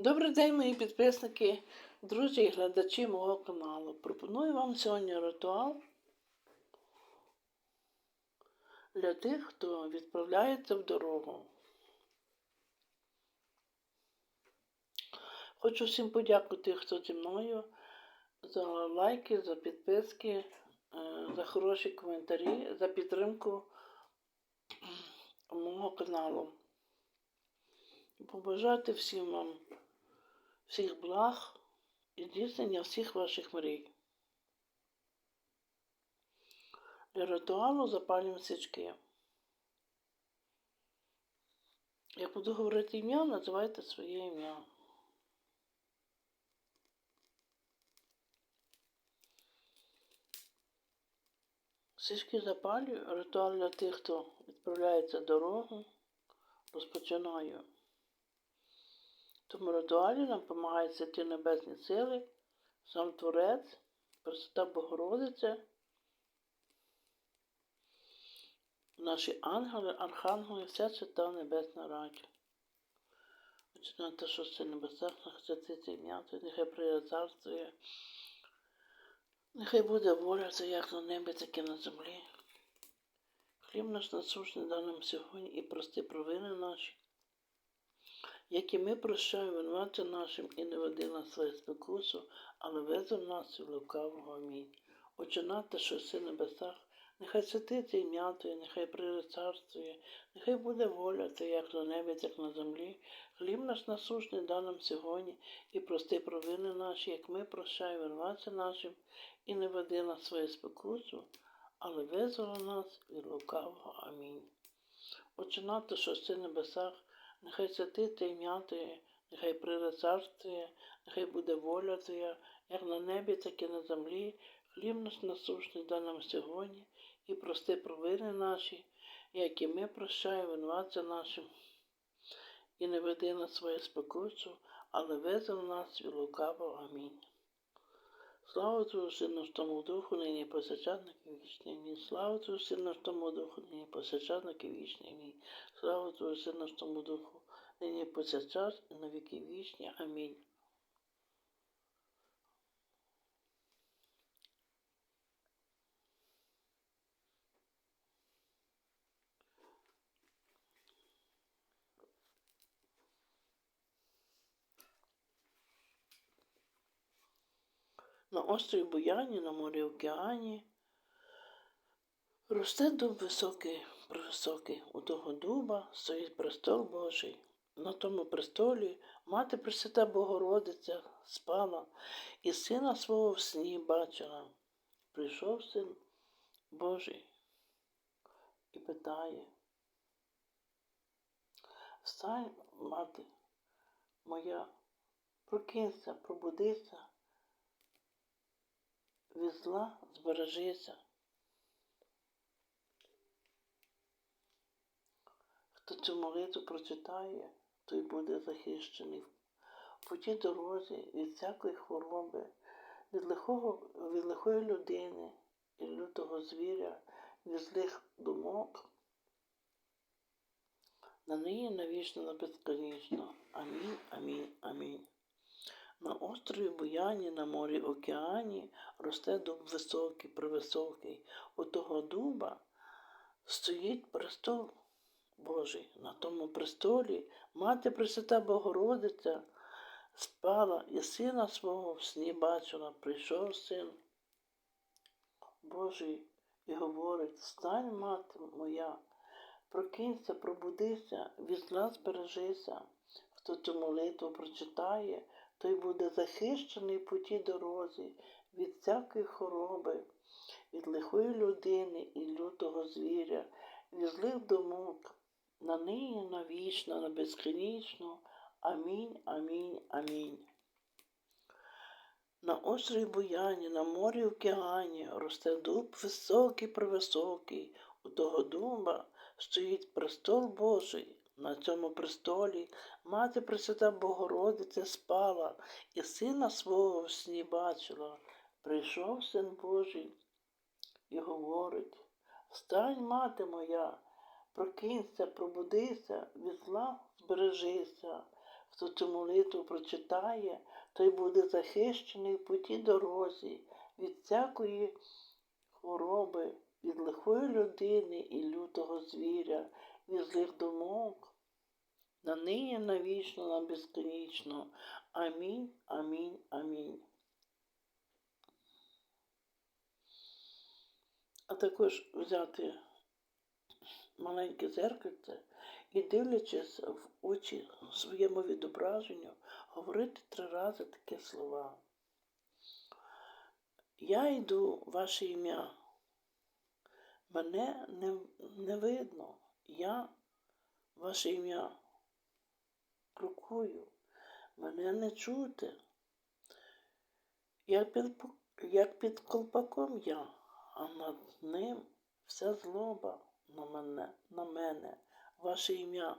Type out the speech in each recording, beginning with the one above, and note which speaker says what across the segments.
Speaker 1: Добрий день, мої підписники, друзі і глядачі мого каналу. Пропоную вам сьогодні ритуал для тих, хто відправляється в дорогу. Хочу всім подякувати, хто зі мною, за лайки, за підписки, е, за хороші коментарі, за підтримку мого каналу. Побажати всім вам всіх благ і здійснення всіх ваших мрій. Для ритуалу запалюємо свічки. Як буду говорити ім'я, називайте своє ім'я. Свічки запалюю, ритуал для тих, хто відправляється дорогу, розпочинаю. Тому ритуалі нам допомагають святі небесні сили, сам Творець, Пресвята Богородиця, наші ангели, архангели, вся свята Небесна Радя. Починати те, що це небесах, святиться ім'я, Твоє, нехай прийде царствує, нехай буде воля це як на небі, так і на землі. Хліб наш насущний дай нам сьогодні і прости провини наші, як і ми прощаємо винуватцям нашим і не веди нас своє спокусу, але везем нас від лукавого. Амінь. Наш, що си небесах, нехай святиться ім'я Твоє, нехай прийде царствує, нехай буде воля Твоя, як на небі, так на землі. Хліб наш насущний дай нам сьогодні, і прости провини наші, як ми прощаємо винуватцям нашим, і не веди нас своє спокусу, але визволи нас від лукавого. Амінь. Наш, що си небесах, Нехай святиться ім'я Твоє, нехай прийде Твоє, нехай буде воля Твоя, як на небі, так і на землі. Хліб наш насущний дай нам сьогодні, і прости провини наші, як і ми прощаємо винуватця нашим. І не веди нас своє спокусу, але визволи нас від лукавого. Амінь. Слава Твою Сину, тому Духу, нині посачатник і вічний мій. Слава Твою Сину, тому Духу, нині посачатник і вічний мій. Слава Твою Сину, тому Духу, нині посячас і на віки вічні. Амінь. На острові Буяні, на морі океані, росте дуб високий, превисокий. У того дуба стоїть престол Божий. На тому престолі мати Пресвята Богородиця спала і сина свого в сні бачила. Прийшов син Божий і питає. Встань, мати моя, прокинься, пробудися від зла збережися. Хто цю молитву прочитає, той буде захищений в путі дорозі від всякої хвороби, від лихого, від лихої людини і лютого звіря, від злих думок. На неї навічно на безконечно. Амінь, амінь, амінь. На острові Буяні, на морі океані росте дуб високий, превисокий. У того дуба стоїть престол Божий. На тому престолі мати Пресвята Богородиця спала і сина свого в сні бачила. Прийшов син Божий і говорить: Встань, мати моя, прокинься, пробудися, від зла збережися. Хто цю молитву прочитає, той буде захищений по тій дорозі від всякої хвороби, від лихої людини і лютого звіря, від злих думок, на нині навічно, на безконічно. Амінь, амінь, амінь. На острові Буяні, на морі океані росте дуб високий превисокий, у того дуба стоїть престол Божий. На цьому престолі мати Пресвята Богородиця спала і сина свого в сні бачила. Прийшов син Божий і говорить Встань, мати моя, прокинься, пробудися, від зла збережися. хто цю молитву прочитає, той буде захищений в путі дорозі від всякої хвороби, від лихої людини і лютого звіря, від злих думок. На нині навічно, на безконечно. Амінь, амінь, амінь. А також взяти маленьке зеркальце і, дивлячись в очі своєму відображенню, говорити три рази такі слова. Я йду ваше ім'я. Мене не, не видно. Я ваше ім'я. Крокую. Мене не чути. Як під, як під колпаком я, а над ним вся злоба на мене, на мене, ваше ім'я.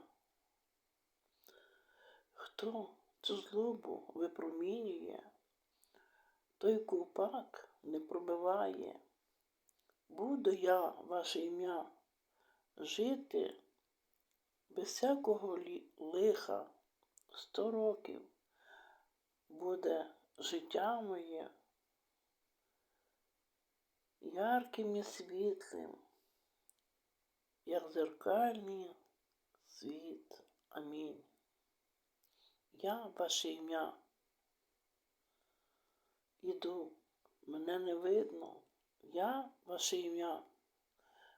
Speaker 1: Хто цю злобу випромінює, той купак не пробиває. Буду я, ваше ім'я, жити без всякого лиха сто років буде життя моє ярким і світлим, як зеркальний світ. Амінь. Я ваше ім'я. Іду, мене не видно. Я ваше ім'я.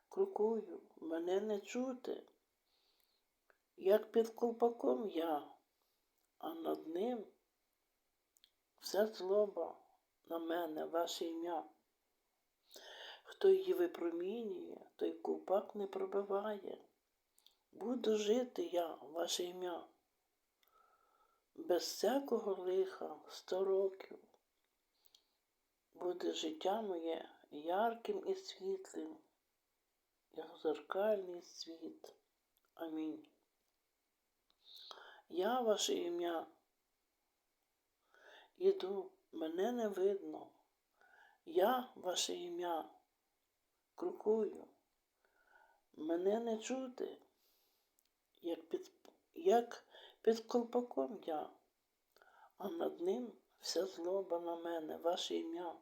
Speaker 1: Крокую, мене не чути. Як під колпаком я, а над ним вся злоба на мене, ваше ім'я. Хто її випромінює, той купак не пробиває. Буду жити я, ваше ім'я. Без всякого лиха сто років. Буде життя моє ярким і світлим, як зеркальний світ. Амінь. Я ваше ім'я. Іду, мене не видно. Я ваше ім'я. Крокую. Мене не чути, як під, як під колпаком я, а над ним вся злоба на мене, ваше ім'я.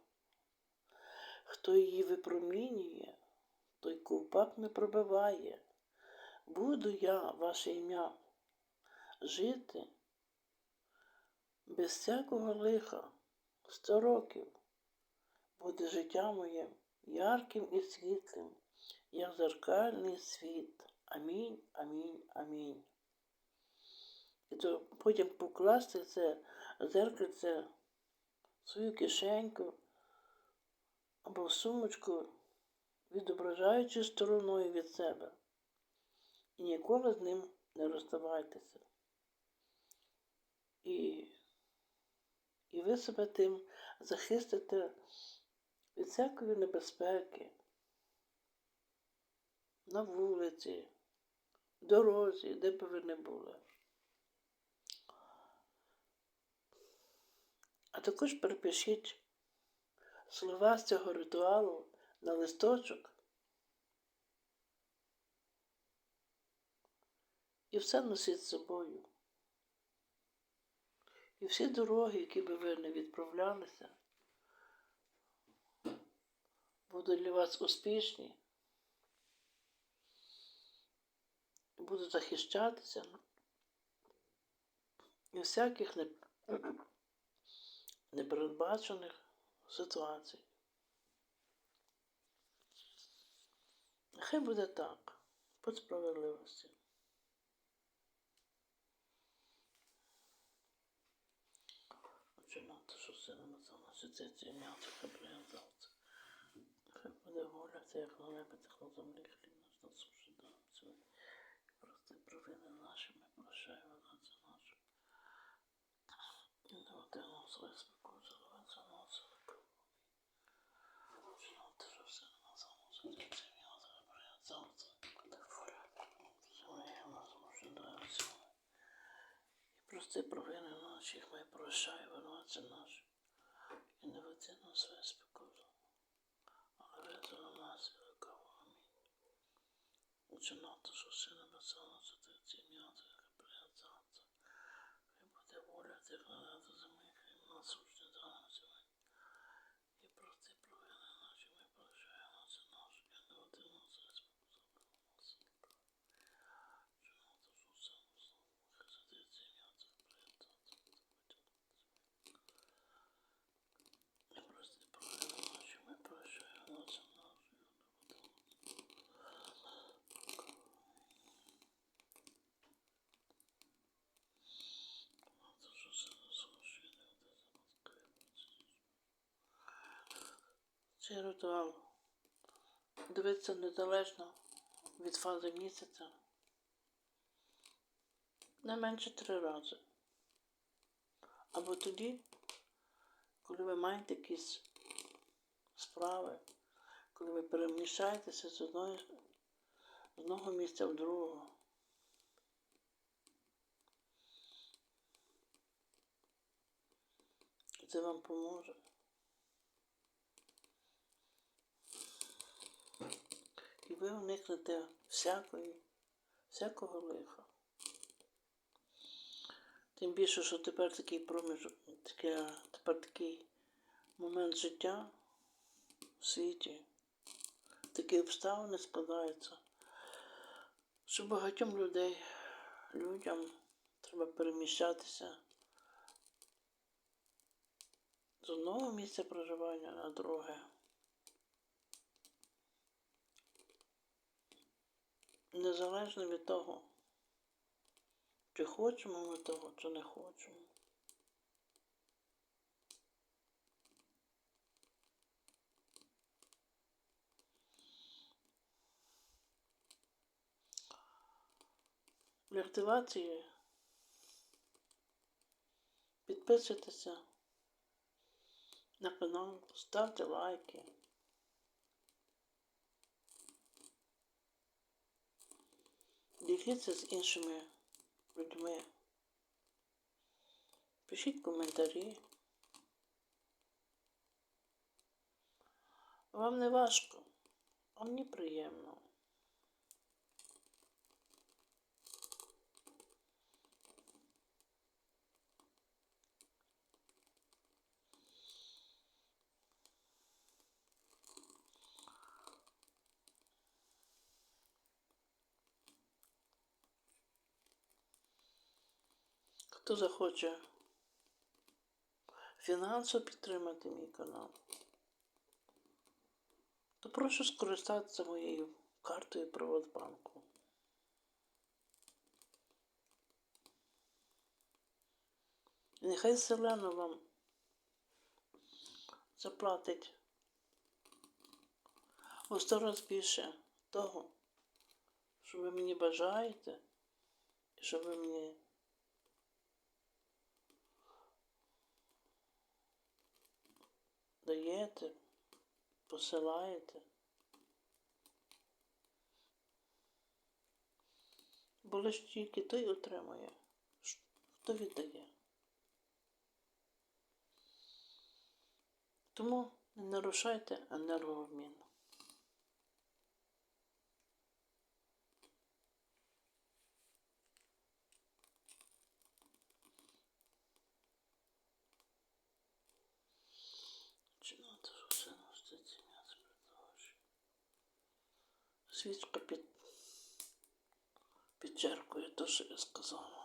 Speaker 1: Хто її випромінює, той ковпак не пробиває. Буду я, ваше ім'я, жити без всякого лиха сто років. Буде життя моє ярким і світлим, як зеркальний світ. Амінь, амінь, амінь. І то потім покласти це зеркальце в свою кишеньку або в сумочку, відображаючи стороною від себе. І ніколи з ним не розставайтеся. І, і ви себе тим захистите від всякої небезпеки на вулиці, дорозі, де б ви не були. А також перепишіть слова з цього ритуалу на листочок. І все носіть з собою. І всі дороги, які би ви не відправлялися, будуть для вас успішні, будуть захищатися і всяких непередбачених ситуацій. Нехай буде так, по справедливості. Починати, що сина на цьому світі м'ясо хабріазавце. Хай буде воля, це як на небі, так на землі, хліб наш насушний дай сьогодні. Прости провини наші, ми прощаємо на це наше. І не отримав своє спокою, заливається на це Починати, що сина на цьому світі м'ясо хабріазавце. Буде воля, своє нас дай сьогодні. І прости провини наші, ми прощаємо innovazione non so specoso. Ho levato la maschera cavolo mio. C'è notte sostiene la sala sotto il mio che prezzanza. E potevo volete fare Цей ритуал дивиться незалежно від фази місяця не менше три рази. Або тоді, коли ви маєте якісь справи, коли ви переміщаєтеся з одної, з одного місця в другого. Це вам поможе. І ви уникнете всякої, всякого лиха. Тим більше, що тепер такий проміжок, тепер такий момент життя в світі, такі обставини складаються, що багатьом людей, людям треба переміщатися з одного місця проживання на друге. Незалежно від того, чи хочемо ми того, чи не хочемо. Для активації підписуйтеся на канал, ставте лайки. Діліться з іншими людьми. Пишіть коментарі. Вам не важко, а мені приємно. Хто захоче фінансово підтримати мій канал, то прошу скористатися моєю картою Приватбанку. Нехай Селена вам заплатить у сто раз більше того, що ви мені бажаєте, і що ви мені даєте, посилаєте. Бо лише тільки той отримує, хто віддає. Тому не нарушайте енергообмін. Чи надо ж все носити м'ясо предложить? Свічка під, під черкою, то що я сказала.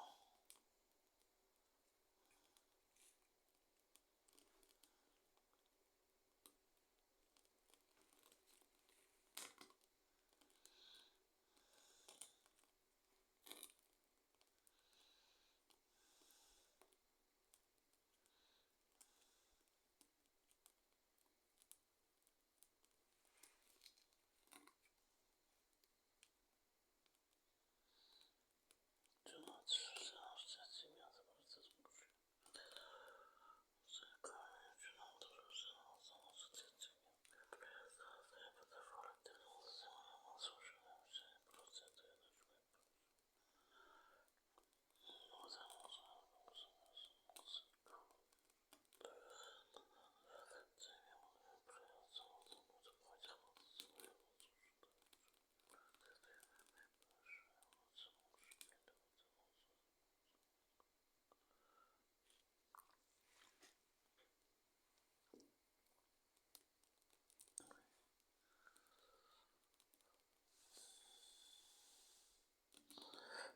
Speaker 1: Чи надо ж все носити м'ясо предложить? Це камінь, чи надо ж все носити м'ясо? Я подавати, ну, це моя масушена, все, просто це я не Ну, це можна, це я можу прийняти, це буде потім.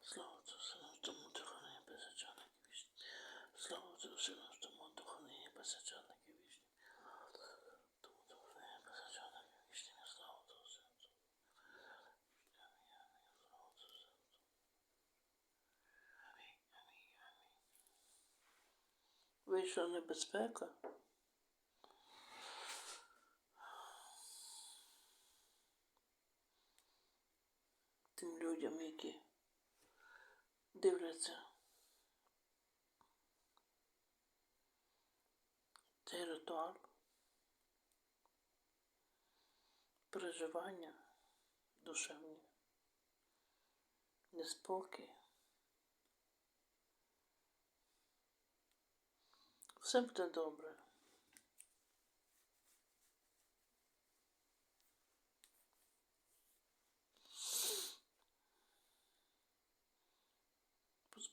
Speaker 1: Слава Отцу, тому Духовні беззачаток і вічні. Слава Отцу, Сину, тому Духовні беззачаток і вічні. Тому Духовні беззачаток і вічні. Слава Отцу, Сину. Амінь. Слава Отцу, Сину. Амінь, амінь. Вийшла небезпека. людям, які дивляться цей ритуал, переживання душевні, неспокій. Все буде добре.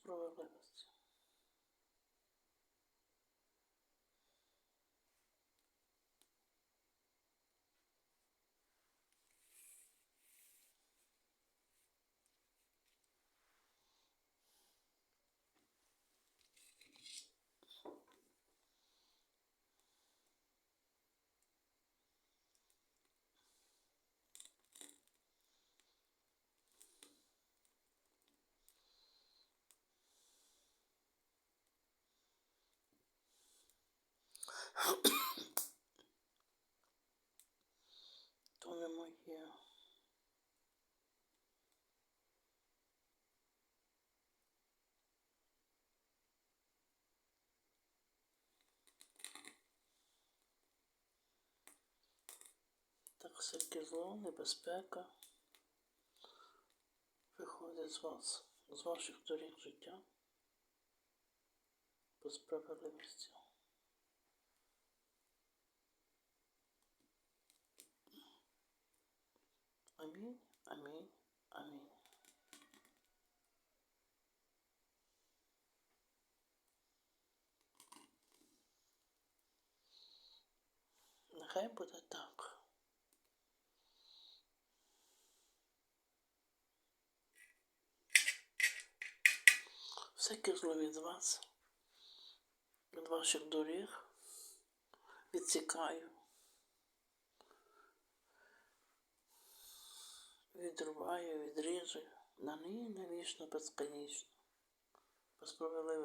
Speaker 1: По справедливості. То не моє. Так всяке зло, небезпека виходить з вас, з ваших доріг життя по справедливості. Амінь, амінь, амінь. Нехай буде так. Всяке зло від вас, від ваших доріг відсікаю, відрубаю, відріжу на неї навічно безконічно, по справедливості.